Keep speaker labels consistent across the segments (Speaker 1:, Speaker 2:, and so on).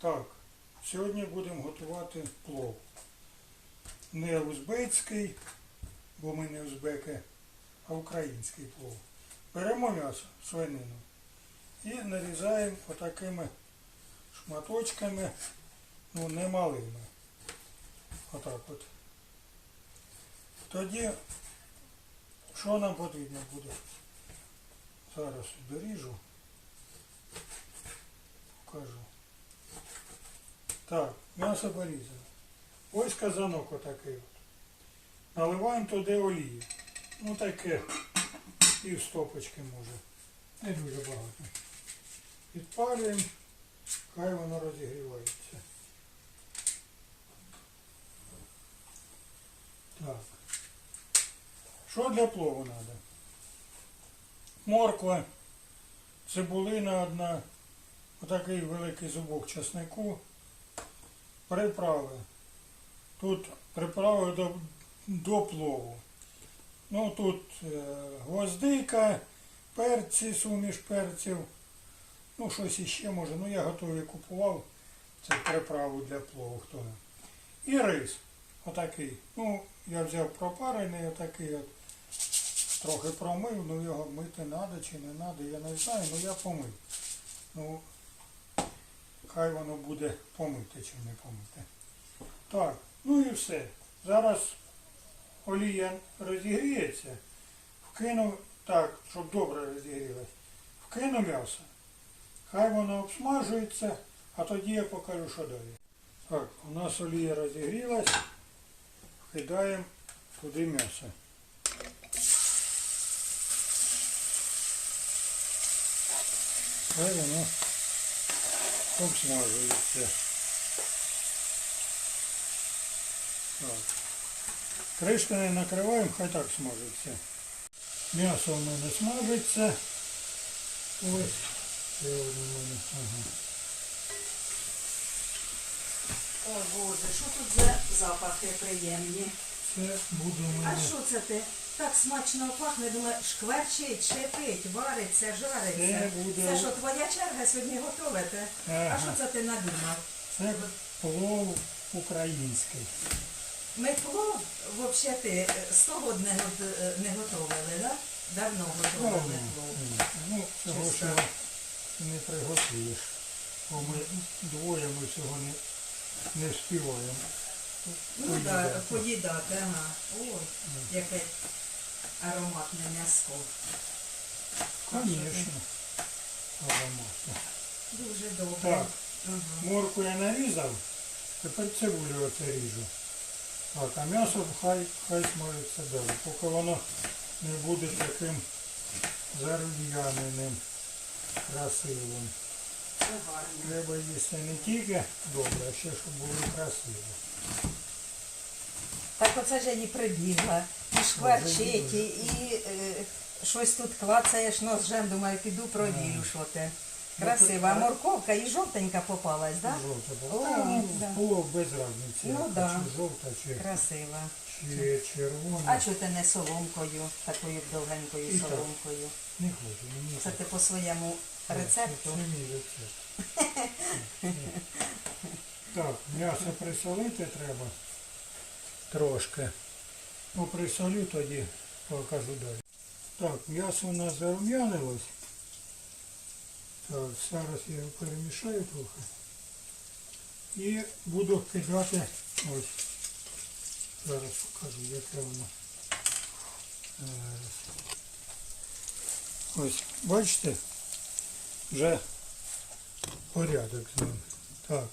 Speaker 1: Так, сьогодні будемо готувати плов. Не узбецький, бо ми не узбеки, а український плов. Беремо м'ясо, свинину і нарізаємо отакими шматочками, ну не малими. Отак от. Тоді, що нам потрібно буде? Зараз доріжу, покажу. Так, м'ясо порізано. Ось казанок отакий от. Наливаємо туди олії. Ну таке пів стопочки може. Не дуже багато. Підпалюємо, хай воно розігрівається. Так. Що для плову треба? Морква, цибулина одна, отакий великий зубок чеснику, приправи. Тут приправи до, до плову. Ну тут е, гвоздика, перці, суміш перців. Ну щось іще може. Ну я готовий купував. Це приправу для плову хто. І рис. Отакий. Ну, я взяв пропарений отакий от. Трохи промив, ну його мити треба чи не треба, я не знаю, ну я помив. Ну, хай воно буде помите чи не помите. Так, ну і все. Зараз олія розігріється. Вкину, так, щоб добре розігрілась. Вкину м'ясо. Хай воно обсмажується, а тоді я покажу, що далі. Так, у нас олія розігрілась. Вкидаємо туди м'ясо. Хай воно обсмажується. Так. Кришку не накриваємо, хай так смажиться. М'ясо в мене смажиться. Ось. Ще одне в мене. Ага.
Speaker 2: О Боже, що тут за запахи приємні?
Speaker 1: Це буде
Speaker 2: А що це ти? Так смачно пахне, думаю, шкварчить, шипить, вариться, жариться.
Speaker 1: Це буде-
Speaker 2: Це що, твоя черга сьогодні готувати? А що це ти надумав?
Speaker 1: Це плов український.
Speaker 2: Ми плов, взагалі, ти 100 год не, гот- е, не готували, да? Давно готували плов.
Speaker 1: Ну, цього
Speaker 2: Чисто.
Speaker 1: ще не приготуєш. Бо ми двоє ми цього не, не співаємо. Поїдати.
Speaker 2: поїдати, ага. Ой, яке ароматне м'ясо.
Speaker 1: Звісно. Ароматно.
Speaker 2: Дуже добре.
Speaker 1: Так,
Speaker 2: Ага.
Speaker 1: морку я нарізав, тепер цибулю оце ріжу. Так, а м'ясо хай, хай смажиться далі, поки воно не буде таким зарум'яненим, красивим. Треба їсти не тільки добре, а ще щоб було красиво.
Speaker 2: Так оце ж я і прибігла, і шкварчить, і, і е, щось тут клацаєш ножем, думаю, піду провірю, що те. Красива. А морковка і жовтенька попалась, так?
Speaker 1: Жовта
Speaker 2: О,
Speaker 1: була. Та, ну,
Speaker 2: да.
Speaker 1: Було без разниці,
Speaker 2: Ну,
Speaker 1: яка,
Speaker 2: да.
Speaker 1: чи жовта, чи,
Speaker 2: Красива.
Speaker 1: чи червона.
Speaker 2: А чого ти не соломкою, такою довгенькою
Speaker 1: І так.
Speaker 2: соломкою?
Speaker 1: Не хочу, мені
Speaker 2: Це ти по своєму рецепту?
Speaker 1: Це мій рецепт. Так, м'ясо присолити треба трошки. Ну, присолю тоді, покажу далі. Так, м'ясо у нас зарум'янилось. Так, зараз я його перемішаю трохи. І буду кидати ось. Зараз покажу, яке воно. Ось, бачите, вже порядок з ним. Так.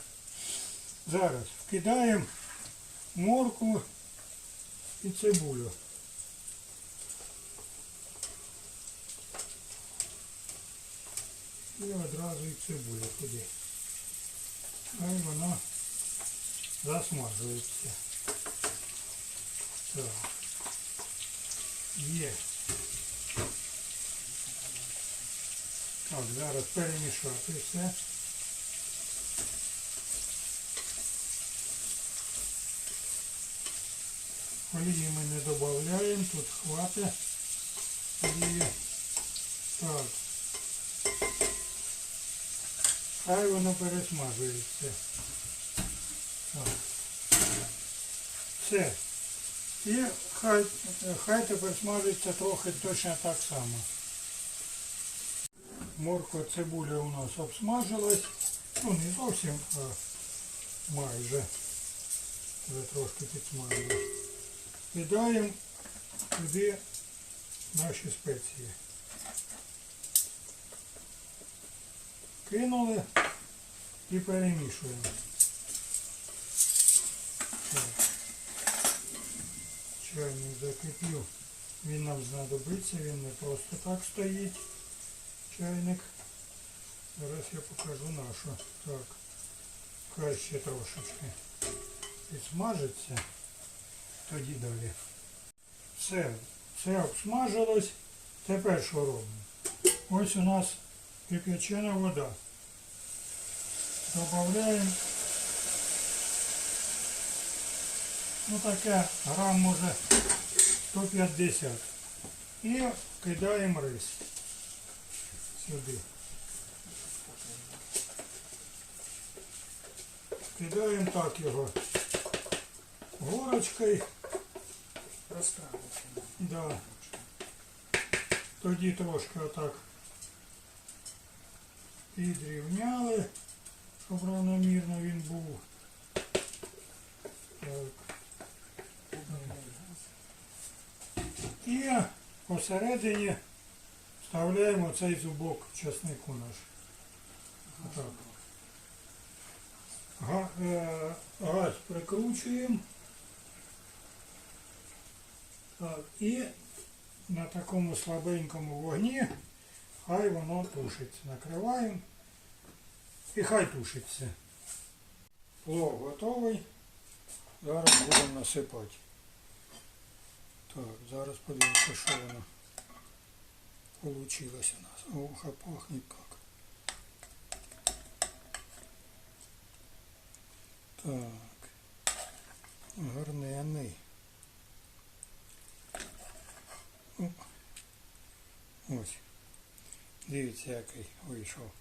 Speaker 1: Зараз вкидаємо моркву і цибулю. І одразу і цибулю туди. Хай вона засмажується. Так. Є. Так, зараз перемішати все. Олії ми не додаємо, тут хватить олії. Так. хай воно пересмажується. Все. І хай, хай тепер смажиться трохи точно так само. Морква цибуля у нас обсмажилась. Ну не зовсім, а майже. Вже трошки підсмажилась. Кидаємо туди наші спеції. Кинули і перемішуємо. Чайник закипів. Він нам знадобиться, він не просто так стоїть. Чайник. Зараз я покажу нашу. Так. Хай ще трошечки підсмажиться. Тоді далі. Все, все обсмажилось. Тепер що робимо? Ось у нас кип'ячена вода. Добавляємо ну таке грам може 150. І кидаємо рис сюди. Кидаємо так його горочкою.
Speaker 3: Розправити.
Speaker 1: Да. Тоді трошки отак підрівняли, щоб равномірно він був. Так. І посередині вставляємо цей зубок часнику наш. Отак. Е, Газ прикручуємо. І на такому слабенькому вогні хай воно тушиться. Накриваємо і хай тушиться. Плов готовий. Зараз будемо насипати. Так, зараз подивимося, що воно получилось у нас. Ох, а пахнет как. Так. Гарненний. Ось. Дивіться, який вийшов.